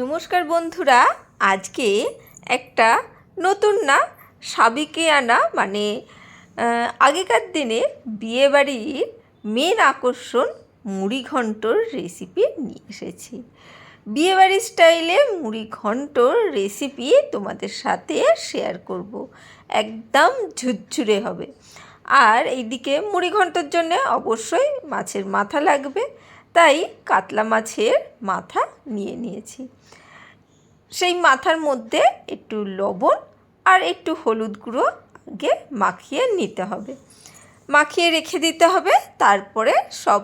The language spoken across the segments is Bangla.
নমস্কার বন্ধুরা, আজকে একটা নতুন না, সাবিকে আনা মানে আগেকার দিনে বিয়েবাড়ির মেন আকর্ষণ মুড়ি ঘন্টর রেসিপি নিয়ে এসেছি। বিয়েবাড়ির স্টাইলে মুড়ি ঘন্টর রেসিপি তোমাদের সাথে শেয়ার করব। একদম ঝুরঝুরে হবে। আর এইদিকে মুড়ি ঘন্টর জন্য অবশ্যই মাছের মাথা লাগবে। তাই কাতলা মাছের মাথা নিয়ে নিয়েছি। সেই মাথার মধ্যে একটু লবণ আর একটু হলুদ গুঁড়ো আগে মাখিয়ে নিতে হবে। মাখিয়ে রেখে দিতে হবে, তারপরে সব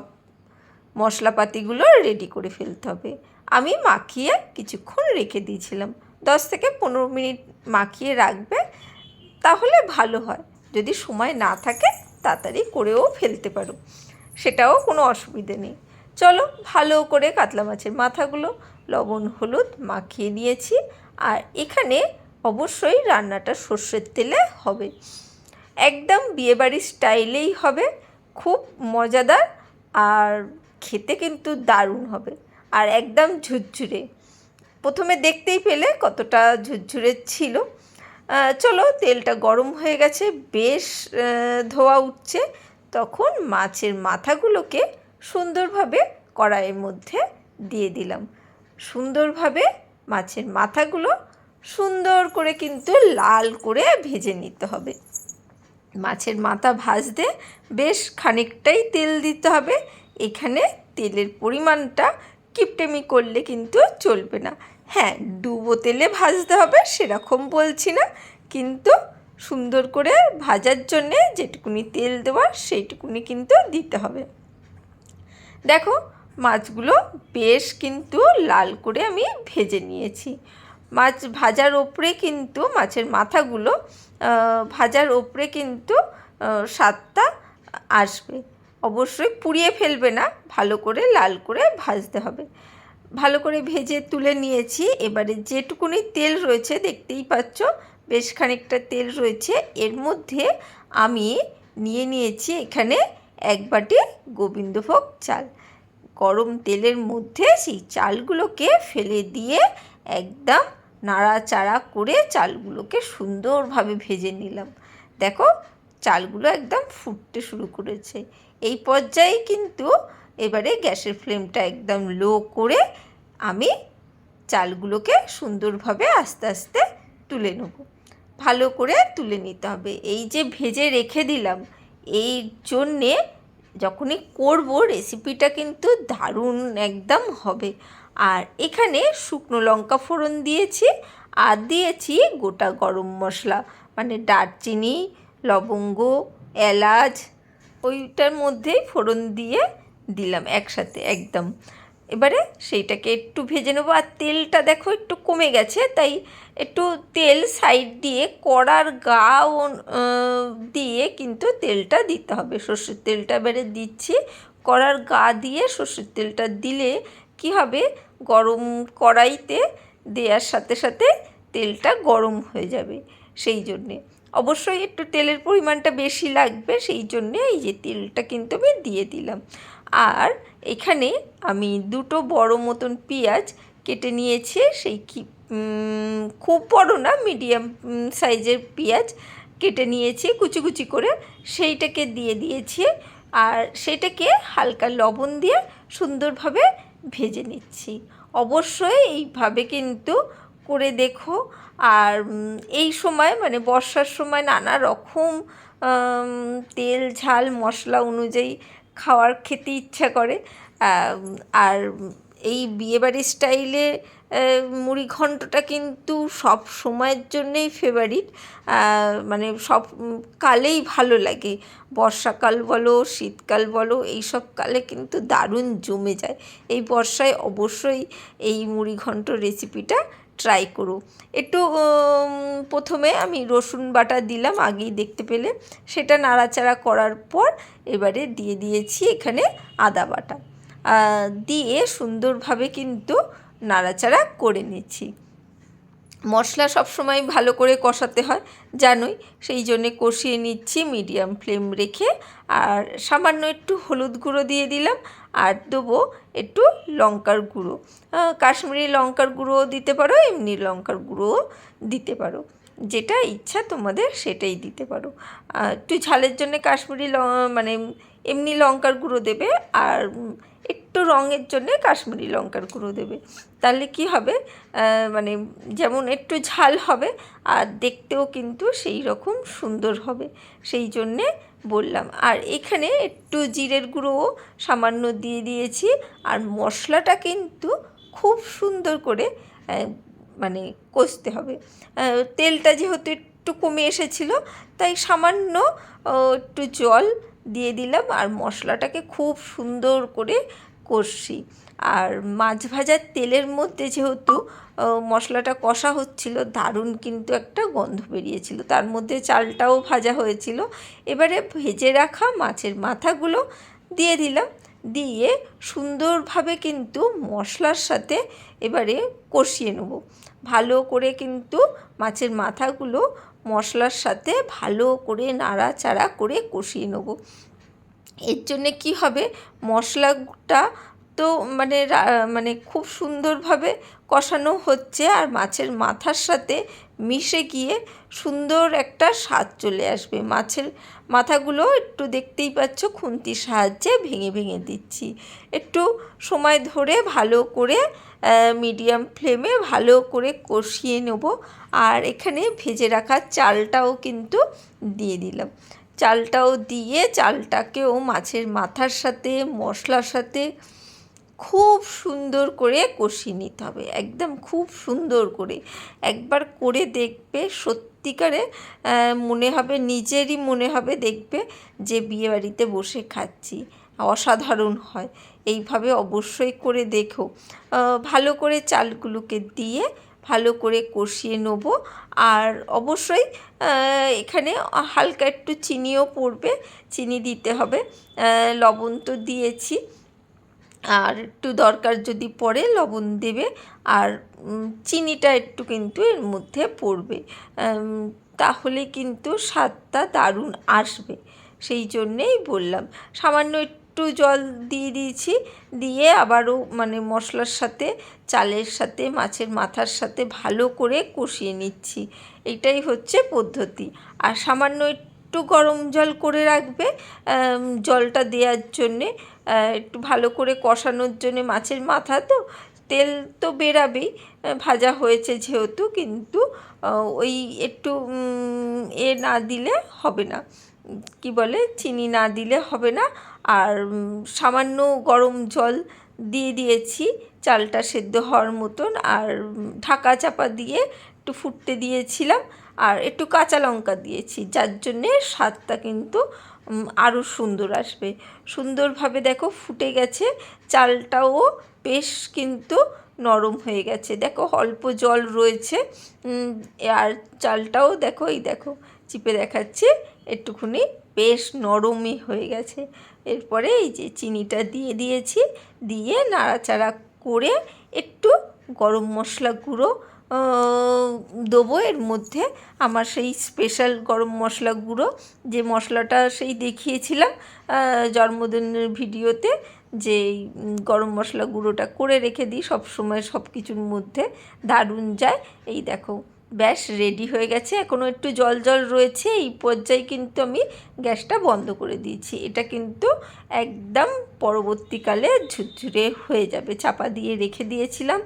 মশলাপাতিগুলো রেডি করে ফেলতে হবে। আমি মাখিয়ে কিছুক্ষণ রেখে দিয়েছিলাম। দশ থেকে পনেরো মিনিট মাখিয়ে রাখবে, তাহলে ভালো হয়। যদি সময় না থাকে, তাড়াতাড়ি করেও ফেলতে পারো। সেটাও কোনো অসুবিধে নেই। চলো ভালো করে কাতলা মাছের মাথাগুলো লবণ, হলুদ মাখিয়ে নিয়েছি। আর এখানে অবশ্যই রান্নাটা সর্ষের তেলে হবে। একদম বিয়েবাড়ির স্টাইলেই হবে, খুব মজাদার আর খেতে কিন্তু দারুণ হবে আর একদম ঝুরঝুরে। প্রথমে দেখতেই পেলে কতটা ঝুরঝুরে ছিল। চলো তেলটা গরম হয়ে গেছে, বেশ ধোয়া উঠছে। তখন মাছের মাথাগুলোকে সুন্দরভাবে কড়াইয়ের মধ্যে দিয়ে দিলাম। সুন্দরভাবে মাছের মাথাগুলো সুন্দর করে কিন্তু লাল করে ভেজে নিতে হবে। মাছের মাথা ভাজতে বেশ খানিকটাই তেল দিতে হবে। এখানে তেলের পরিমাণটা কিপটেমি করলে কিন্তু চলবে না। হ্যাঁ ডুবো তেলে ভাজতে হবে সেরকম বলছি না। কিন্তু সুন্দর করে ভাজার জন্যে যেটুকুনি তেল দেওয়ার সেইটুকুনি কিন্তু দিতে হবে। দেখো, মাছগুলো বেশ কিন্তু লাল করে আমি ভেজে নিয়েছি। মাছ ভাজার ওপরে কিন্তু, মাছের মাথাগুলো ভাজার ওপরে কিন্তু স্বাদটা আসবে। অবশ্যই পুড়িয়ে ফেলবে না, ভালো করে লাল করে ভাজতে হবে। ভালো করে ভেজে তুলে নিয়েছি। এবারে যেটুকুনি তেল রয়েছে, দেখতেই পাচ্ছ, বেশ খানিকটা তেল রয়েছে। এর মধ্যে আমি নিয়ে নিয়েছি এখানে এক বাটি গোবিন্দভোগ চাল। গরম তেলের মধ্যে সেই চালগুলোকে ফেলে দিয়ে একদম নাড়াচাড়া করে চালগুলোকে সুন্দরভাবে ভেজে নিলাম। দেখো, চালগুলো একদম ফুটতে শুরু করেছে। এই পর্যায়ে কিন্তু এবারে গ্যাসের ফ্লেমটা একদম লো করে আমি চালগুলোকে সুন্দরভাবে আস্তে আস্তে তুলে নেব। ভালো করে তুলে নিতে হবে। এই যে ভেজে রেখে দিলাম এই জন্যে যখনই করব রেসিপিটা কিন্তু দারুণ একদম হবে। আর এখানে শুকনো লঙ্কা ফোড়ন দিয়েছি আর দিয়েছি গোটা গরম মশলা। মানে দারচিনি, লবঙ্গ, এলাচ, ওইটার মধ্যেই ফোড়ন দিয়ে দিলাম একসাথে একদম। এবারে সেইটাকে একটু ভেজে নেব। আর তেলটা দেখো একটু কমে গেছে, তাই একটু তেল সাইড দিয়ে কড়ার গা দিয়ে কিন্তু তেলটা দিতে হবে। সর্ষের তেলটা এবারে দিচ্ছি। কড়ার গা দিয়ে সর্ষের তেলটা দিলে কি হবে? গরম কড়াইতে দেওয়ার সাথে সাথে তেলটা গরম হয়ে যাবে সেই জন্যে। অবশ্যই একটু তেলের পরিমাণটা বেশি লাগবে, সেই জন্যে এই যে তেলটা কিন্তু আমি দিয়ে দিলাম। আর এখানে আমি দুটো বড় মতন পেঁয়াজ কেটে নিয়েছি, সেই কি খুব বড় না মিডিয়াম সাইজের পেঁয়াজ কেটে নিয়েছি, কুচি কুচি করে। সেইটাকে দিয়ে দিয়েছি আর সেটাকে হালকা লবণ দিয়ে সুন্দরভাবে ভেজে নিচ্ছি। অবশ্যই এইভাবে কিন্তু করে দেখো। আর এই সময় মানে বর্ষার সময় নানা রকম তেল, ঝাল, মশলা অনুযায়ী খাওয়ার খেতে ইচ্ছা করে আর এই বিয়েবাড়ির স্টাইলে আহ, মুড়ি ঘন্টটা কিন্তু সব সময়ের জন্যেই ফেভারিট মানে সব কালেই ভালো লাগে। বর্ষাকাল বলো শীতকাল বলো এইসব কালে কিন্তু দারুণ জমে যায়। এই বর্ষায় অবশ্যই এই মুড়ি ঘন্ট রেসিপিটা ট্রাই করো। একটু প্রথমে আমি রসুন বাটা দিলাম আগেই দেখতে পেলে। সেটা নাড়াচাড়া করার পর এবারে দিয়ে দিয়েছি এখানে আদা বাটা। দিয়ে সুন্দরভাবে কিন্তু নাড়াচাড়া করে নিচ্ছি। মশলা সবসময় ভালো করে কষাতে হয় জানোই, সেই জন্যে কষিয়ে নিচ্ছি মিডিয়াম ফ্লেম রেখে। আর সামান্য একটু হলুদ গুঁড়ো দিয়ে দিলাম, আর দেবো একটু লঙ্কার গুঁড়ো। কাশ্মীরি লঙ্কার গুঁড়োও দিতে পারো, এমনি লঙ্কার গুঁড়োও দিতে পারো। যেটা ইচ্ছা তোমাদের সেটাই দিতে পারো। একটু ঝালের জন্য কাশ্মীরি মানে এমনি লঙ্কার গুঁড়ো দেবে, আর একটু রঙের জন্যে কাশ্মীরি লঙ্কার গুঁড়ো দেবে। তাহলে কি হবে? মানে যেমন একটু ঝাল হবে, আর দেখতেও কিন্তু সেই রকম সুন্দর হবে। সেই জন্যে বললাম। আর এখানে একটু জিরের গুঁড়োও সামান্য দিয়ে দিয়েছি। আর মশলাটা কিন্তু খুব সুন্দর করে মানে কষতে হবে। তেলটা যেহেতু একটু কমে এসেছিল, তাই সামান্য একটু জল দিয়ে দিলাম। আর মশলাটাকে খুব সুন্দর করে কষছি আর মাছ ভাজার তেলের মধ্যে যেহেতু মশলাটা কষা হচ্ছিল, দারুণ কিন্তু একটা গন্ধ বেরিয়েছিল। তার মধ্যে চালটাও ভাজা হয়েছিল। এবারে ভেজে রাখা মাছের মাথাগুলো দিয়ে দিলাম। দিয়ে সুন্দরভাবে কিন্তু মশলার সাথে এবারে কষিয়ে নেব। ভালো করে কিন্তু মাছের মাথাগুলো মশলার সাথে ভালো করে নাড়াচাড়া করে কষিয়ে নেব। এর জন্যে কী হবে? মশলাটা তো মানে মানে খুব সুন্দরভাবে কষানো হচ্ছে আর মাছের মাথার সাথে মিশে গিয়ে সুন্দর একটা স্বাদ চলে আসবে। মাছের মাথাগুলো একটু দেখতেই পাচ্ছ খুন্তির সাহায্যে ভেঙে ভেঙে দিচ্ছি। একটু সময় ধরে ভালো করে মিডিয়াম ফ্লেমে ভালো করে কষিয়ে নেব। আর এখানে ভেজে রাখা চালটাও কিন্তু দিয়ে দিলাম। চালটাও দিয়ে চালটাকেও মাছের মাথার সাথে, মশলার সাথে খুব সুন্দর করে কষিয়ে নিতে হবে, একদম খুব সুন্দর করে। একবার করে দেখবে, সত্যিকারে মনে হবে, নিজেরই মনে হবে দেখবে যে বিয়েবাড়িতে বসে খাচ্ছি, অসাধারণ হয়। এইভাবে অবশ্যই করে দেখো। ভালো করে চালগুলোকে দিয়ে ভালো করে কষিয়ে নেব। আর অবশ্যই এখানে হালকা একটু চিনিও পড়বে, চিনি দিতে হবে। লবণ তো দিয়েছি। আর একটু দরকার যদি পড়ে লবণ দেবে। আর চিনিটা একটু কিন্তু এর মধ্যে পড়বে। তাহলে কিন্তু স্বাদটা দারুণ আসবে। সেই জন্যেই বললাম, সামান্য একটু জল দিয়ে দিয়েছি, দিয়ে আবারও মানে মশলার সাথে, চালের সাথে, মাছের মাথার সাথে ভালো করে কষিয়ে নিচ্ছি। এটাই হচ্ছে পদ্ধতি। আর সামান্য একটু গরম জল করে রাখবে জলটা দেওয়ার জন্যে একটু ভালো করে কষানোর জন্যে মাছের মাথা তো, তেল তো বেরাবেই ভাজা হয়েছে যেহেতু, কিন্তু ওই একটু এ না দিলে হবে না। কি বলে, চিনি না দিলে হবে না। আর সামান্য গরম জল দিয়ে দিয়েছি, চালটা সেদ্ধ হওয়ার মতন। আর ঢাকা চাপা দিয়ে একটু ফুটতে দিয়েছিলাম। আর একটু কাঁচা লঙ্কা দিয়েছি, যার জন্যে স্বাদটা কিন্তু আরও সুন্দর আসবে। সুন্দরভাবে দেখো ফুটে গেছে, চালটাও বেশ কিন্তু নরম হয়ে গেছে। দেখো অল্প জল রয়েছে আর চালটাও দেখো, এই দেখো, চিপে দেখাচ্ছে। একটুখানি বেশ নরমই হয়ে গেছে। এরপরে এই যে চিনিটা দিয়ে দিয়েছি, দিয়ে নাড়াচাড়া করে একটু গরম মশলা গুঁড়ো দেবো। এর মধ্যে আমার সেই স্পেশাল গরম মশলা গুঁড়ো, যে মশলাটা সেই দেখিয়েছিলাম জন্মদিনের ভিডিওতে, যে গরম মশলা গুঁড়োটা করে রেখে দিই সব সময় সব কিছুর মধ্যে দারুণ যায়। এই দেখো ব্যাস রেডি হয়ে গেছে। এখনও একটু জল জল রয়েছে। এই পর্যায়ে কিন্তু আমি গ্যাসটা বন্ধ করে দিয়েছি। এটা কিন্তু একদম পরবর্তীকালে ঝুরঝুরে হয়ে যাবে। চাপা দিয়ে রেখে দিয়েছিলাম।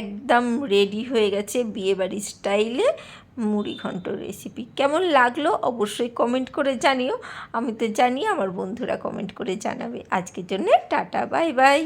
একদম রেডি হয়ে গেছে বিয়েবাড়ির স্টাইলে মুড়ি ঘন্ট রেসিপি কেমন লাগল অবশ্যই কমেন্ট করে জানিও। আমি তো জানি আমার বন্ধুরা কমেন্ট করে জানাবে। আজকের জন্য টাটা বাই বাই